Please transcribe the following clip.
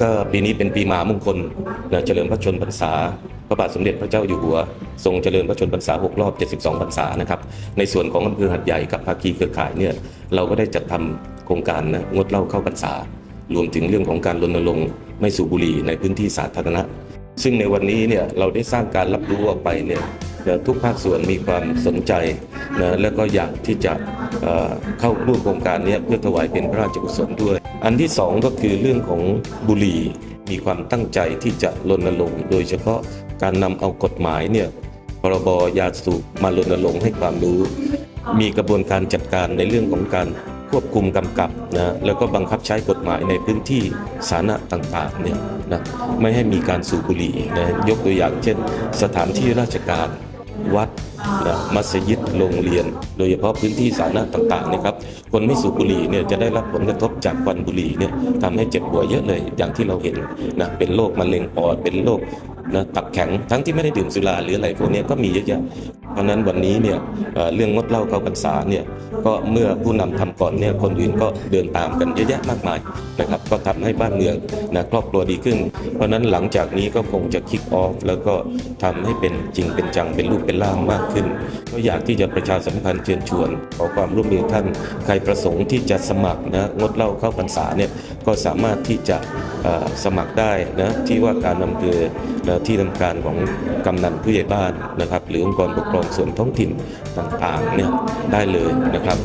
ก็ปีนี้เป็นปีมามงคลนะเฉลิมพระชนพรรษา พระบาทสมเด็จพระเจ้าอยู่หัว ทรงเจริญพระชนพรรษา 6 รอบ 72 พรรษานะครับ ในส่วนของอำเภอหัดใหญ่กับภาคีเครือข่ายเนี่ยเราก็ได้จัดทำโครงการนะงดเหล้าเข้าพรรษา รวมถึงเรื่องของการรณรงค์ไม่สูบบุหรี่ในพื้นที่สาธารณะ ซึ่งในวันนี้เนี่ยเราได้สร้างการรับรู้ออกไปเนี่ย นะทุกภาคส่วนมีความสนใจนะแล้วก็อยากที่จะเข้าร่วมโครงการนี้เพื่อถวายเป็นพระราชกุศลด้วย อันที่สองก็คือเรื่องของบุหรี่มีความตั้งใจที่จะรณรงค์โดยเฉพาะการนำเอากฎหมายเนี่ยพรบยาสูบมารณรงค์ให้ความรู้ มีกระบวนการจัดการในเรื่องของการควบคุมกำกับนะแล้วก็บังคับใช้กฎหมายในพื้นที่สาธารณะต่างๆเนี่ยนะไม่ให้มีการสูบบุหรี่นะยกตัวอย่างเช่น สถานที่ราชการ วัดนะมัสยิดโรงเรียน โดยเฉพาะพื้นที่สาธารณะต่างๆนะครับคนไม่สูบบุหรี่เนี่ยจะได้รับผลกระทบจากควันบุหรี่เนี่ยทำให้เจ็บป่วยเยอะเลยอย่างที่เราเห็นนะเป็นโรคมะเร็งปอดเป็นโรคนะตับแข็งทั้งที่ไม่ได้ดื่มสุราหรืออะไรพวกนี้ก็มีเยอะแยะ เพราะนั้นวันนี้เนี่ยเรื่องงดเหล้าเข้าพรรษาเนี่ยก็เมื่อผู้นำทำก่อนเนี่ยคนอื่นก็เดินตามกันเยอะแยะมากมายนะครับก็ทำให้บ้านเมืองนะครอบครัวดีขึ้น เพราะนั้นหลังจากนี้ก็คงจะคิกออฟแล้วก็ทำให้เป็นจริงเป็นจังเป็นรูปเป็นร่างมากขึ้น ก็อยากที่จะประชาสัมพันธ์เชิญชวนขอความร่วมมือท่านใครประสงค์ที่จะสมัครนะงดเหล้าเข้าพรรษาเนี่ยก็สามารถที่จะสมัครได้นะที่ว่าการอำเภอที่ทำการของกำนันผู้ใหญ่บ้านนะครับหรือองค์กรปกครองส่วนท้องถิ่นต่างๆเนี่ยได้เลยนะครับ